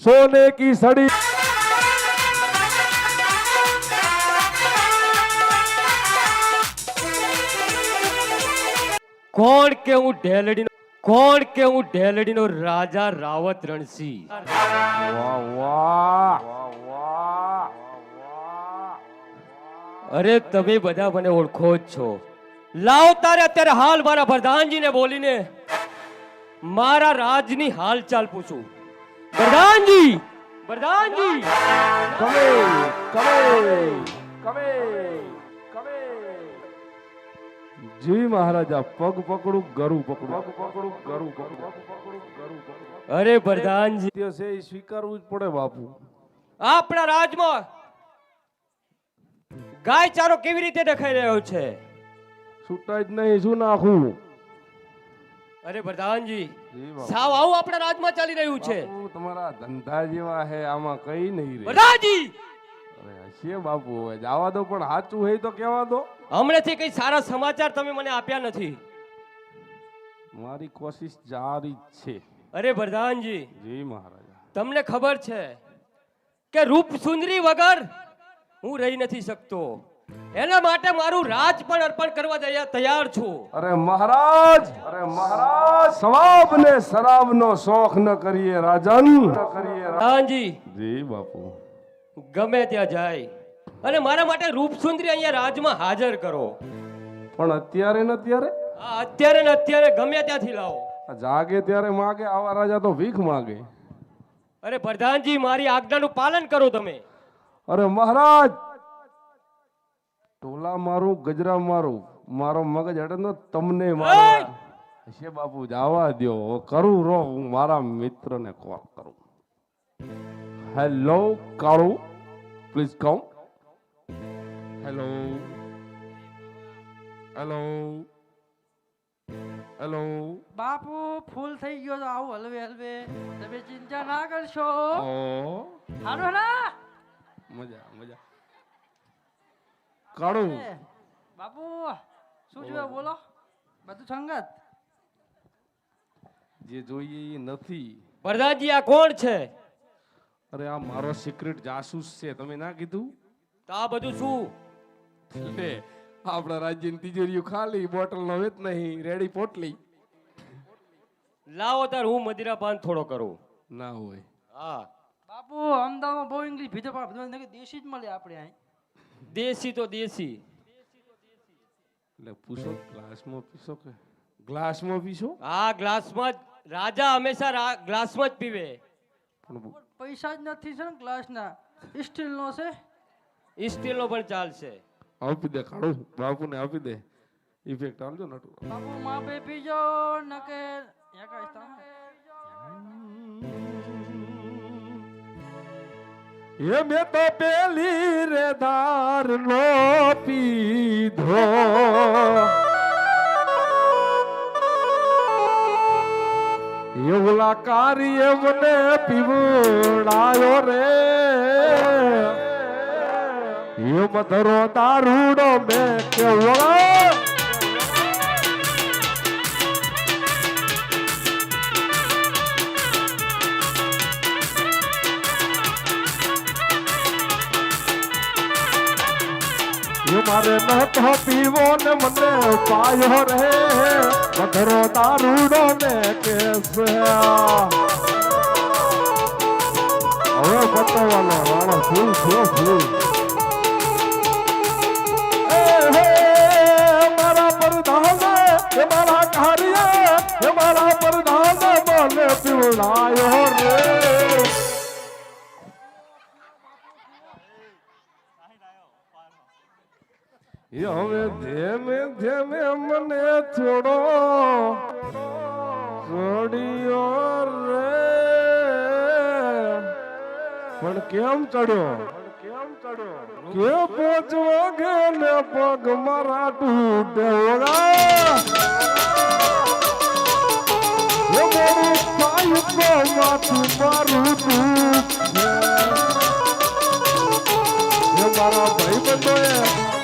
सोने की सड़ी કોણ કે હું ઢેલડીનો કોણ કે હું ઢેલડીનો રાજા રાવત રણસિંહ वाह वाह वाह અરે તમે બધા મને ઓળખો જ છો લાવો તારે અત્યારે હાલ મારા પ્રધાનજીને બોલીને મારા રાજની હાલચાલ પૂછું પ્રધાનજી પ્રધાનજી કમે કમે કમે કમે. જી મહારાજા પગ પકડું ગરુ પકડું. પગ પકડું ગરુ પકડું. અરે પ્રધાનજી છે સ્વીકારવું જ પડે બાપુ. આપણા રાજમાં ગાય ચારો કેવી રીતે દેખાઈ રહ્યો છે? છૂટાય જ નહીં શું નાખું? અરે પ્રધાનજી સાવ આવું આપણા રાજમાં ચાલી રહ્યું છે. તમારા ધંધા જેવા હે આમાં કઈ નહીં રે પ્રધાનજી! અરે હશે બાપુ હવે જવા દો પણ સાચું હોય તો કહેવા દો. હમણાંથી કઈ સારા સમાચાર તમે મને આપ્યા નથી. મારી કોશિશ જારી છે. અરે પ્રધાનજી જી મહારાજા. તમને ખબર છે કે રૂપ સુંદરી વગર હું રહી નથી શકતો. એના માટે મારું રાજ પણ અર્પણ કરવા તૈયાર- તૈયાર છું. અરે મહારાજ અરે મહારાજ સવાબ ને શરાબ નો શોખ ન કરીએ રાજન. પ્રધાનજી જી બાપુ. ગમે ત્યાં જાય. અને મારા માટે રૂપસુંદરી અહીંયા રાજમાં હાજર કરો. પણ અત્યારે ને અત્યારે અત્યારે ને અત્યારે ગમે ત્યાંથી લાવો. જાગે ત્યારે માગે આવા રાજા તો ભીખ માગે. અરે પ્રધાનજી મારી આજ્ઞાનું પાલન કરો તમે. અરે મહારાજ ટોલા મારું ગજરા મારું. મારો મગજ હટે તો તમને મારવા હશે બાપુ જવા દ્યો. કરું રો હું મારા મિત્રને કોલ કરું. હેલો કાળુ. પ્લીઝ કહું હેલો હેલો હેલો બાપુ ફૂલ થઈ ગયો તો આવું હલવે હલવે. તમે ચિંતા ના કરશો. હારો ના મજા મજા. કાળુ બાપુ શું જોયું બોલો? બધું સંગત? જે જોઈએ એ નથી. પ્રધાનજી આ કોણ છે? અરે આ મારો સિક્રેટ જાસૂસ છે. તમે ના કીધું? તો આ બધું શું? લે આપણા રાજ્યની તિજોરીઓ ખાલી બોટલ નો વેત નહીં રેડી પોટલી. લાવો તાર હું મદિરા પાન થોડો કરું. ના હોય. હા. બાપુ અમદાવાદમાં બહુ ઇંગ્લિશ ભીજો પણ દેશી જ મળે આપણે અહીં. દેશી તો દેશી. એટલે પૂછો ગ્લાસમાં પીશો કે? ગ્લાસમાં પીશો? આ ગ્લાસમાં જ. રાજા હંમેશા રા- ગ્લાસમાં જ પીવે. પણ પૈસા જ નથી છે ને ગ્લાસના સ્ટીલનો છે? સ્ટીલનો પણ ચાલશે. આપી દે કાળો બાપુને આપી દે. ઇફેક્ટ આવજો નટુ. બાપુ માપે પીજો નકે એકા સ્થાન એ મે તો પેલી રે ધાર નો પીધો. એવલા કાર્ય મને પીવડાયો રે. એ મધરો દારૂડો મેં કેવળો. મારે નતો પીવો ને મને પાયો રે. મધરો દારૂડો ને કેસ હવે બતાવવાનો વાળો ફૂલ ફૂલ ફૂલ મારા પ્રધાન, એ મારા કાર્ય એ મારા પ્રધાન મને પીવડાયો. હવે ધેમે ધીમે મને થોડો ચડ્યો રે. પણ કેમ ચડ્યો? કે પોચ વાગે ને પગ મારા તૂટે માથું મારું તું મારા ભાઈ બંધોએ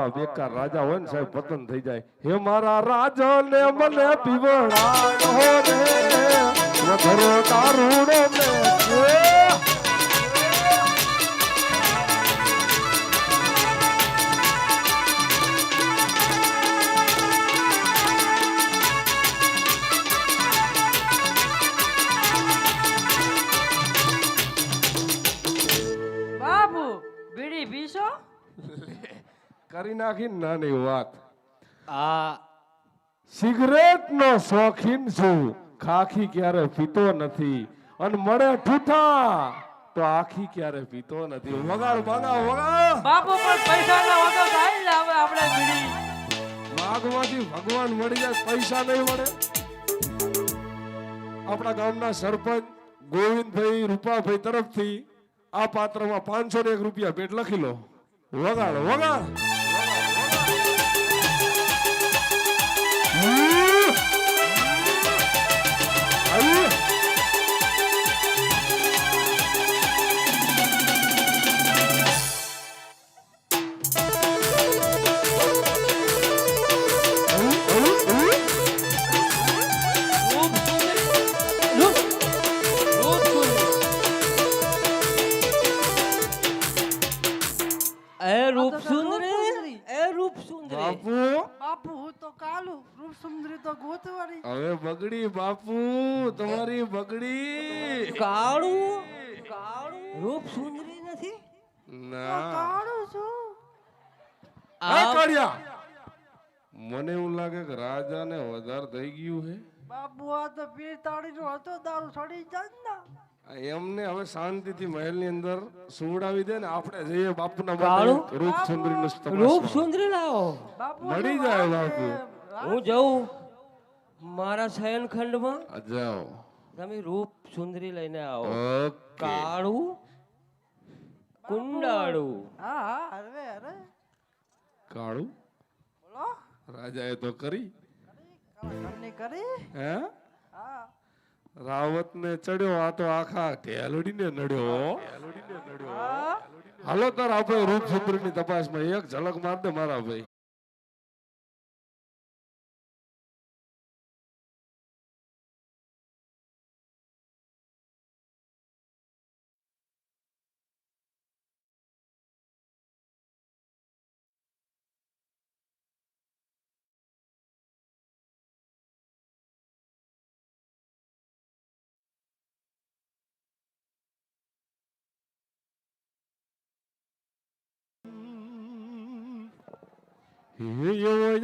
આવા બેકાર રાજા હોય ને સાહેબ પતન થઈ જાય. હે મારા રાજા ને મને પીવડાયો રે. ધરો કરી નાખી નાની વાત. આ સિગરેટ નો શોખીન છું ખાખી ક્યારે પીતો નથી. અને મળે ઠૂઠા તો આખી ક્યારે પીતો નથી. વગાડ ભાગા વગાડ. બાપુ પણ પૈસા ના હોતો થાય ને હવે આપણે બીડી માગવાથી ભગવાન મળી જાય પૈસા નહીં મળે. આપણા ગામના સરપંચ ગોવિંદભાઈ રૂપાભાઈ તરફથી આ પાત્રમાં પાંચસો ને એક રૂપિયા ભેટ લખી લો. વગાડ વગાડ. hmm કાલું રૂપ સુંદરી તો ગોતવાની. હવે બગડી બાપુ તમારી બગડી. કાળું કાળું. રૂપ સુંદરી નથી? ના. કાળું છું. આ કાળિયા મને એવું લાગે કે રાજાને વધારે થઈ ગયું હે. બાપુ આ તો પીતાળી નો હતો દારૂ સડી જાય ને. એમને હવે શાંતિથી મહેલની અંદર સુવડાવી દે ને આપણે જઈએ બાપુના? રૂપ તપાસ રૂપ સુંદરી લાવો. મળી જાય બાપુ. હું. જઉં? મારા શયનખંડમાં? જાઓ. તમે રૂપ સુંદરી લઈને આવો. કાળું કુંડાળું. હા હા અરે અરે. કાળું? બોલો. રાજાએ તો કરી. કરી કરી. હે? હા. રાવત ને ચડ્યો આ તો આખા ઢેલડીને નડ્યો. હાલો તાર આપણે રૂપ સુંદરીની તપાસમાં એક ઝલક માર દે મારા ભાઈ.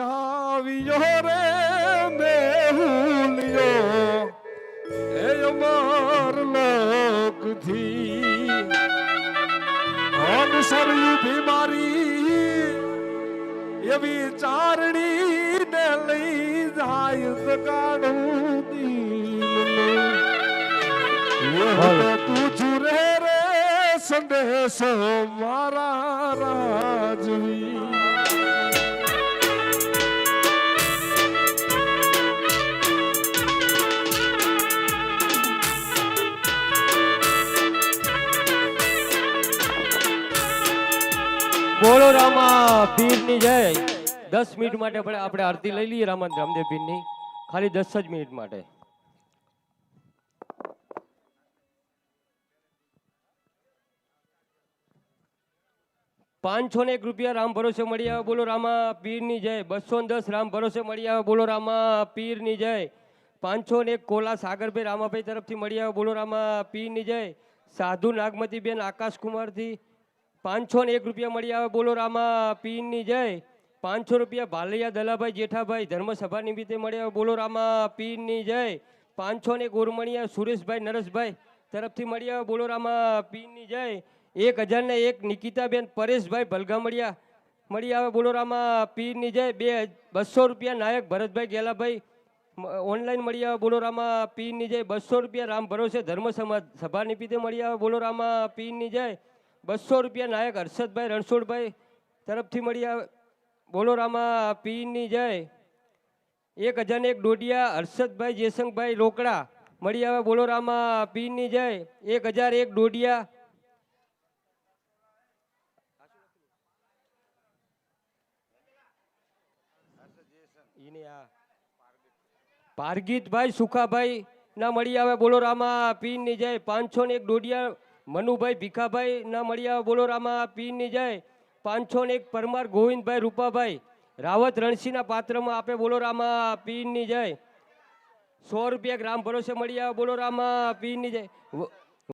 આવ્યો રે મેહુલિયો એ અમાર લોકથી અનુસર્યું બીમારી એવી ચારણી ને લઈ જાય કાઢું રે સંદેશો મારા રાજવી. બોલો રામા, પીરની જય. દસ મિનિટ માટે આપણે આરતી લઈ લઈએ રામા, રામદેવ પીરની. ખાલી દસ જ મિનિટ માટે. પાંચસો ને એક રૂપિયા રામ ભરોસે મળી આવે, બોલો રામા, પીરની જય. બસો દસ રામ ભરોસે મળી આવે, બોલો રામા, પીરની જય. પાંચસો ને એક કોલા સાગરભાઈ રામાભાઈ તરફથી મળી આવે, બોલો રામા, પીરની જય. સાધુ નાગમતીબેન આકાશકુમારથી પાંચસો ને એક રૂપિયા મળી આવે, બોલો રામા, પીરની જય. પાંચસો રૂપિયા ભાલૈયા દલાભાઈ જેઠાભાઈ ધર્મસભા નિમિત્તે મળી આવે, બોલો રામા, પીરની જય. પાંચસો ને એક ઉર્મણિયા સુરેશભાઈ નરેશભાઈ તરફથી મળી આવે, બોલો રામા, પીરની જય. એક હજાર ને એક નિકિતાબેન પરેશભાઈ ભલગામડિયા. મળી આવે બોલોરામાં. પીરની જય બે બસો રૂપિયા નાયક ભરતભાઈ ગેલાભાઈ. ઓનલાઈન મળી આવે બોલોરામાં. પીરની જય બસો રૂપિયા રામ ભરોસે ધર્મ સમાજ સભા નિમિત્તે મળી આવે બોલોરામાં. પીરની જય બસો રૂપિયા નાયક હર્ષદભાઈ રણછોડભાઈ તરફથી મળી આવે બોલોરામાં. પીરની જય એક હજાર એક ડોડિયા હર્ષદભાઈ જયસંગભાઈ રોકડા. મળી આવે બોલોરામાં. પીરની જય એક હજાર એક ડોડિયા ઈને આ પારગીતભાઈ સુખાભાઈ ના મળી આવે બોલો રામા પીરની જય. પાંચસો ને એક ડોડિયા, મનુભાઈ ભીખાભાઈ ના મળી આવે બોલો રામા પીરની જય. પાંચસો ને એક પરમાર ગોવિંદભાઈ રૂપાભાઈ. રાવત રણસીના પાત્રમાં આપે બોલો રામા પીરની જય. સો રૂપિયા ગ્રામ ભરોસે મળી આવે બોલો રામા પીરની જય.